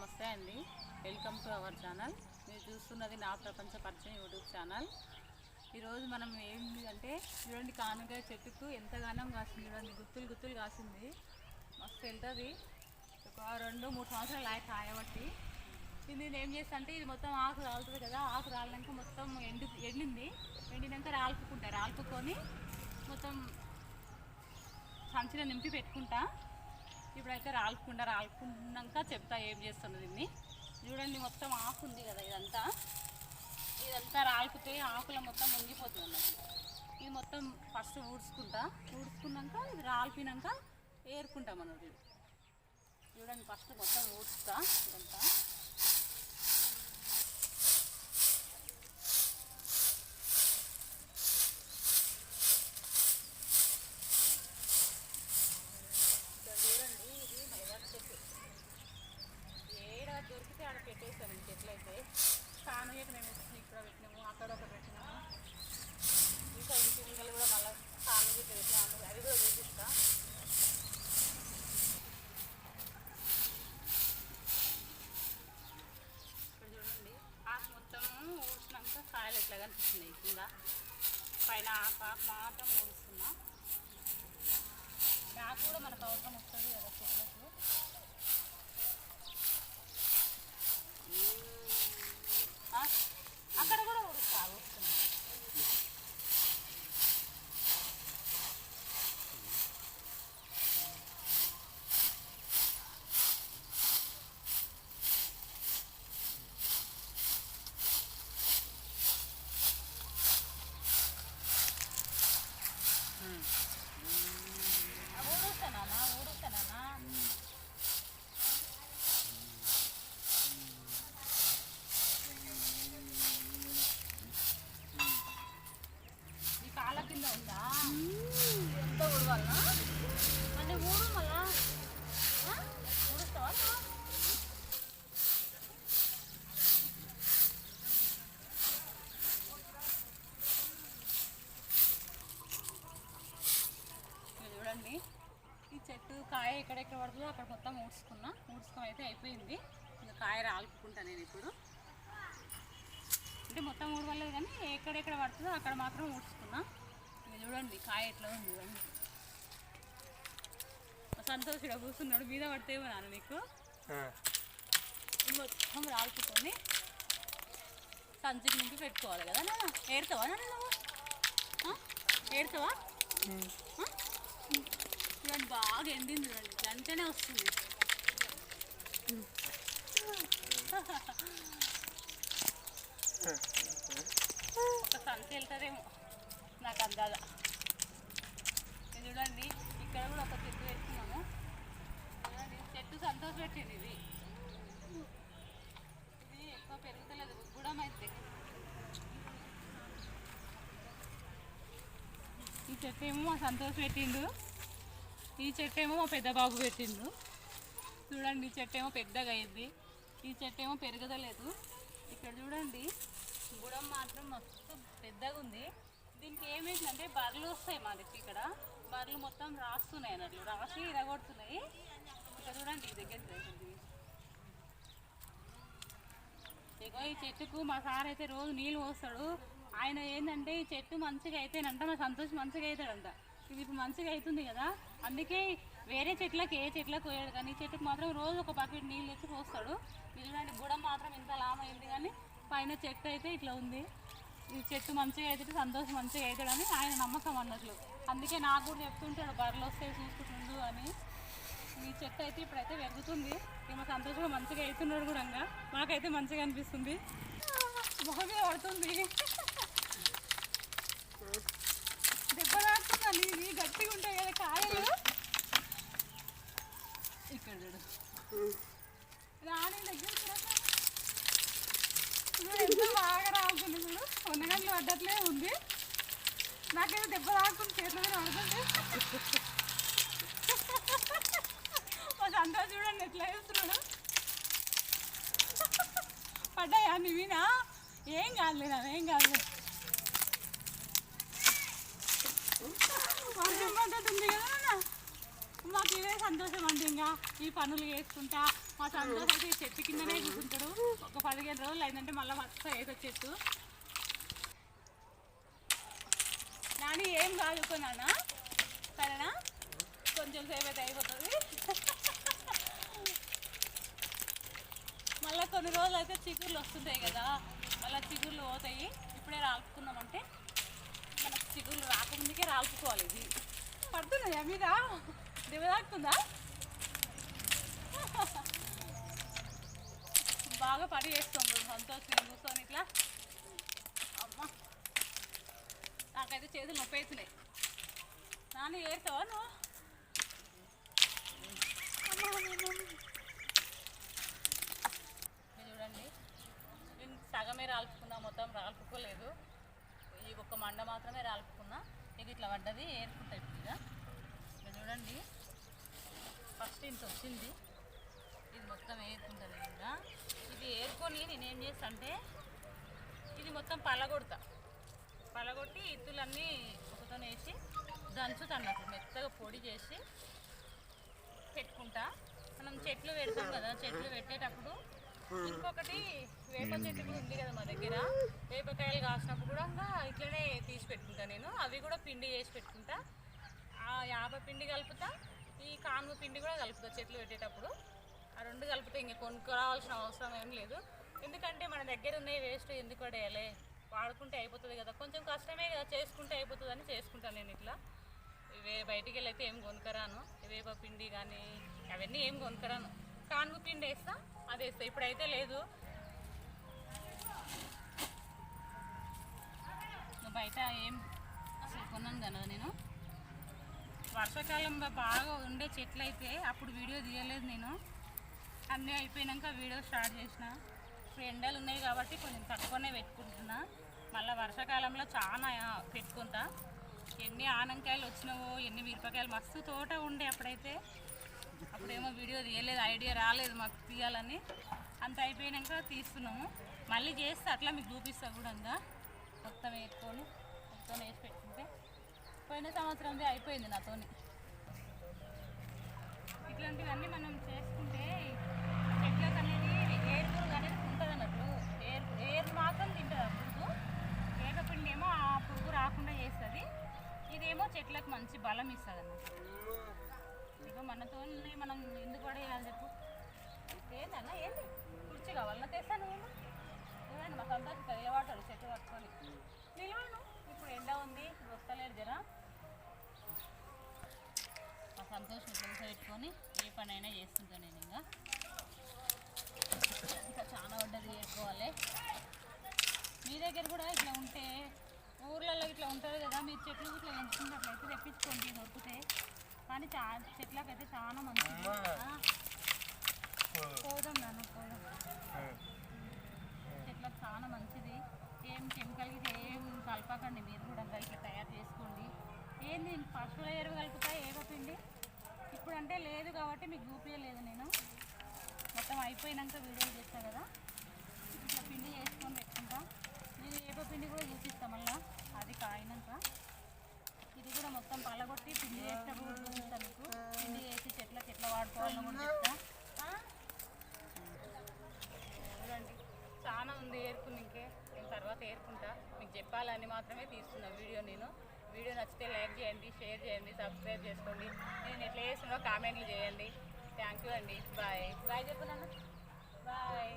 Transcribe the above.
నమస్తే అండి. Welcome to our channel మీరు చూస్తున్నది నా ప్రపంచ పరిచయం యూట్యూబ్ ఛానల్ ఈరోజు మనం ఏంటి అంటే చూడండి కానుగా చెట్టుకు ఎంతగానో కాసింది చూడండి. గుత్తులు గుత్తులు కాసింది. మస్తు వెళ్తుంది. ఒక రెండు మూడు సంవత్సరాలు ఆయన కాయబట్టి. ఇది నేను ఏం చేస్తా అంటే ఇది మొత్తం ఆకు రాలుతుంది కదా ఆకు రాలినాక మొత్తం ఎండు ఎండింది. ఎండినాక రాలుపుకుంటా. రాల్పుకొని మొత్తం సంచిలో నింపి పెట్టుకుంటా. ఇప్పుడైతే రాలుకుండా రాలుకున్నాక చెప్తా ఏం చేస్తుంది దీన్ని. చూడండి మొత్తం ఆకు ఉంది కదా ఇదంతా. ఇదంతా రాలిపితే ఆకుల మొత్తం మునిగిపోతుంది అన్నట్టు. ఇది మొత్తం ఫస్ట్ ఊడ్చుకుంటా. ఊడ్చుకున్నాక ఇది రాలిపినాక ఏరుకుంటాం అన్నది చూడండి ఫస్ట్ మొత్తం ఊడ్చుతా. ఇదంతా ఇక్కడ చూడండి ఇది మైదాకు చెట్టు ఏడ దొరికితే ఆడ పెట్టేసాను ఈ చెట్లు అయితే కాను చెట్టు మేము వచ్చి ఇక్కడ పెట్టినాము అక్కడ ఒకటి పెట్టినాము ఇంకా ఇంటి ముందలు కూడా మళ్ళీ కాను చెట్టు పెట్టినాము అది కూడా చూపిస్తా ఇక్కడ చూడండి ఆకు మొత్తం ఊడ్చినాక కాయలు ఎట్లా కనిపిస్తున్నాయి పైన ఆకు ఆకు మాత్రం ఊడుస్తున్నా నాకు కూడా మనకు అవసరం వస్తుంది కదా చెట్లకు ఆ? అక్కడ కూడా ఉడుస్తా వస్తుంది ఊడుస్తానా ఊడుస్తానా ఈ కాళ్ళ కింద ఉందా ఎంత ఊడవాలనా అంటే ఊడు మళ్ళా ఆ? ఊడుస్తావా నువ్వు? ఇక చూడండి ఈ చెట్టు కాయ ఎక్కడెక్కడ పడుతుందో అక్కడ మొత్తం ఊడ్చుకున్నా. ఊడ్చుకొని అయితే అయిపోయింది. ఇంకా కాయ రాలుపుకుంటా నేను ఇప్పుడు. అంటే మొత్తం ఊడవలేదు కానీ ఎక్కడెక్కడ పడుతుందో అక్కడ మాత్రం ఊడ్చుకున్నా. చూడండి కాయ ఎట్లా ఉంది చూడండి సంతోష్ ఇక్కడ కూర్చున్నాడు. మీద పడితేమో నాన్న నీకు? మొత్తం రాల్చుకొని సంచికి నింపి పెట్టుకోవాలి కదా నాన్న? ఏరుతావా నాన్న నువ్వు? ఆ? చూడండి బాగా ఎండింది చూడండి. ఇట్లా అంటేనే వస్తుంది. ఒక సంచి వెళ్తుందేమో. నాకు అందాల. ఇది చూడండి ఇక్కడ కూడా ఒక చెట్టు వేస్తున్నాము చూడండి చెట్టు సంతోష పెట్టింది ఇది. ఇది ఎక్కువ పెరుగుతలేదు గుడం అయితే. ఈ చెట్టు ఏమో మా పెట్టిండు. ఈ చెట్టు ఏమో మా పెద్ద బాబు పెట్టిండు. చూడండి ఈ చెట్టు ఏమో పెద్దగా అయింది. ఈ చెట్టు ఏమో పెరగదలేదు. ఇక్కడ చూడండి గుడం మాత్రం మస్తు పెద్దగా ఉంది. దీనికి ఏమైందంటే బర్రెలు వస్తాయి మా దగ్గర ఇక్కడ. బర్రెలు మొత్తం రాస్తున్నాయి అన్నట్లు రాసి ఇరగొడుతున్నాయి. ఇక్కడ చూడండి ఈ దగ్గర ఇగో ఈ చెట్టుకు మా సార్ అయితే రోజు నీళ్ళు పోస్తాడు. ఆయన ఏంటంటే ఈ చెట్టు మంచిగా అయితేనంట మా సంతోష్ మంచిగా అవుతాడంట. ఇది ఇప్పుడు మంచిగా అవుతుంది కదా. అందుకే వేరే చెట్లకి ఏ చెట్లకు పోయాడు కానీ చెట్టుకు మాత్రం రోజు ఒక బకెట్ నీళ్ళు తెచ్చి పోస్తాడు. ఇది చూడండి బుడం మాత్రం ఇంత లామైంది కానీ పైన చెట్టు అయితే ఇట్లా ఉంది. ఈ చెట్టు మంచిగా అవుతుంది సంతోషం మంచిగా అవుతాడని ఆయన నమ్మకం అన్నట్లు. అందుకే నాకు కూడా చెప్తుంటాడు బర్రెలు వస్తాయి చూసుకుంటుండు అని. ఈ చెట్టు అయితే ఇప్పుడైతే పెరుగుతుంది. ఏమో సంతోషంగా మంచిగా అవుతున్నాడు కూడా ఇంకా. మాకైతే మంచిగా అనిపిస్తుంది. బాగా పడుతుంది దెబ్బ తాకుతుందండి ఇవి గట్టిగా ఉంటాయి కదా కాయలు. ఇక్కడ చూడు. రాని దగ్గర చూడమ్మా. ఎంత బాగా రావుతుంది చూడు. ఉన్నగంటలు పడ్డట్లే ఉంది. నాకేదో దెబ్బ తాకుతుంది చేతుల మీద పడుతుంది. మా సంతోష్ చూడండి ఎట్లా చేస్తున్నాడు. పడ్డాయా నీవినా ఏం కాదులే కాదులేదా ఏం కాదు వర్షం పడ్డట్టుంది కదా మాకు ఇదే సంతోషం అండి ఇంకా. ఈ పనులు చేసుకుంటా. మా సంతోషం అయితే ఈ చెట్టు కిందనే కూర్చుంటాడు. ఒక పదిహేను రోజులు అయిందంటే మళ్ళీ మస్తు ఏదో చెట్టు. నాని ఏం కాదుకున్నానా సరేనా? కొంచెం సేపు అయితే అయిపోతుంది. మళ్ళీ కొన్ని రోజులు అయితే చిగుర్లు వస్తుంటాయి కదా. మళ్ళీ చిగుర్లు పోతాయి. ఇప్పుడే రాల్పుకున్నామంటే మనకు చిగుర్లు రాకముందుకే రాల్పుకోవాలి ఇది పడుతున్నాయా మీద? దివదాకుతుందా బాగా పని చేస్తాం సంతోషం కూర్చొని ఇట్లా. అమ్మ నాకైతే చేతులు నొప్పి అవుతున్నాయి. నాన్న ఏడుతావా నువ్వు? చూడండి. నేను సగమే రాల్పుకున్నా మొత్తం రాల్పుకోలేదు. ఈ ఒక్క మండ మాత్రమే రాల్పుకున్నా. ఇది ఇట్లా పడ్డది ఏరుకుంటా ఇప్పుడు ఇక. చూడండి ఫస్ట్ ఇంత వచ్చింది. ఇది మొత్తం ఏరుకుంటుంది ఇంకా. ఇది ఏరుకొని నేనేం చేస్తా అంటే ఇది మొత్తం పలగొడతా. పలగొట్టి ఇత్తులన్నీ ఒకతో వేసి దంచుతాను అన్నట్టు మెత్తగా పొడి చేసి పెట్టుకుంటా. మనం చెట్లు పెడతాం కదా చెట్లు పెట్టేటప్పుడు ఇంకొకటి వేప చెట్టు కూడా ఉంది కదా మా దగ్గర. వేపకాయలు కాసినప్పుడు కూడా ఇంకా ఇట్లనే తీసి పెట్టుకుంటా నేను. అవి కూడా పిండి చేసి పెట్టుకుంటా. ఆ యాభై పిండి కలుపుతా. ఈ కానుగ పిండి కూడా కలుపుతా చెట్లు పెట్టేటప్పుడు. ఆ రెండు కలిపితే ఇంక కొనుక్కోవాల్సిన అవసరం ఏం లేదు. ఎందుకంటే మన దగ్గర ఉన్నాయి వేస్ట్ ఎందుకు పడేయాలి? వాడుకుంటే అయిపోతుంది కదా. కొంచెం కష్టమే కదా. చేసుకుంటే అయిపోతుంది అని చేసుకుంటాను నేను ఇట్లా. ఇవే బయటికి వెళ్ళి అయితే ఏం కొనుక్కరాను. వేప పిండి కానీ అవన్నీ ఏం కొనుక్కరాను. కానుగ పిండి వేస్తా. అది ఇప్పుడైతే లేదు. బయట ఏం అసలు కొన్నాను కదా నేను. వర్షాకాలంలో బాగా ఉండే చెట్లు అయితే అప్పుడు వీడియో తీయలేదు నేను. అన్నీ అయిపోయినాక వీడియో స్టార్ట్ చేసిన. ఇప్పుడు ఎండలు ఉన్నాయి కాబట్టి కొంచెం తక్కువనే పెట్టుకుంటున్నా. మళ్ళీ వర్షాకాలంలో చాలా పెట్టుకుంటా. ఎన్ని ఆనంకాయలు వచ్చినావో ఎన్ని మిరపకాయలు మస్తు తోట ఉండే అప్పుడైతే. అప్పుడేమో వీడియో తీయలేదు ఐడియా రాలేదు మాకు తీయాలని. అంత అయిపోయినాక తీస్తున్నాము. మళ్ళీ చేస్తే అట్లా మీకు చూపిస్తా కూడా ఇంకా మొత్తం వేసుకొని మొత్తం వేసి పెట్టుకుంటే. పోయిన సంవత్సరంది అయిపోయింది నాతోని. ఇట్లాంటివన్నీ మనం చేసుకుంటే చెట్లకు అనేది ఏరు పురుగు అనేది ఉంటుంది అన్నట్టు. ఏరు ఏరు మాత్రం తింటుంది ఆ పురుగు. ఏకపిండి ఏమో ఆ పురుగు రాకుండా చేస్తుంది. ఇదేమో చెట్లకు మంచి బలం ఇస్తుంది అన్నట్టు. ఇక మనతో మనం ఎందుకు పడేయాలి చెప్పు. ఏందన్నా ఏంది? కుర్చీ కావాలన్నా తెస్తాను చూడండి మా సంతోషం తెలియవాటాడు చెట్టు పట్టుకొని. నిలవను ఇప్పుడు ఎండ ఉంది ఇప్పుడు వస్తలేడు జరా. మా సంతోషం పెట్టుకొని ఏ పని అయినా చేస్తుంటాను నేను ఇంకా. ఇంకా చాలా వడ్డది చేసుకోవాలి. మీ దగ్గర కూడా ఇట్లా ఉంటే ఊర్లలో ఇట్లా ఉంటుంది కదా మీరు చెట్లు ఇట్లా పెంచుకున్నట్లయితే తెప్పించుకోండి దొరికితే. కానీ చా చెట్లకైతే చాలా మంచిది. పోదాం నాన్న పోదాం. చెట్లకు చాలా మంచిది. ఏం కెమికల్ ఏం కలపకండి మీరు కూడా ఇట్లా తయారు చేసుకోండి. ఏంది పశువుల ఎరువు కలుపుతా ఏదో పిండి? ఇప్పుడు అంటే లేదు కాబట్టి మీకు చూపించలేదు నేను. మొత్తం అయిపోయినాక వీడియో చేస్తా కదా. ఇట్లా పిండి చేసుకొని పెట్టుకుంటా. నేను ఏపో పిండి కూడా చూపిస్తా మళ్ళా. అది కాయినాక ఇది కూడా మొత్తం పలగొట్టి పిండి చేసేటప్పుడు కూడా చూపిస్తాను మీకు. పిండి చేసి చెట్లకు ఎట్లా వాడుకోవాలని కూడా చెప్తా. ఆ? చూడండి చాలా ఉంది ఏరుకునికే నేను తర్వాత ఏరుకుంటా. మీకు చెప్పాలని మాత్రమే తీస్తున్నా వీడియో నేను. వీడియో నచ్చితే లైక్ చేయండి షేర్ చేయండి సబ్స్క్రైబ్ చేసుకోండి. నేను ఎట్లా చేస్తున్నా కామెంట్లు చేయండి. థ్యాంక్ యూ అండి. బాయ్ బాయ్ చెప్పు నాన్న. బాయ్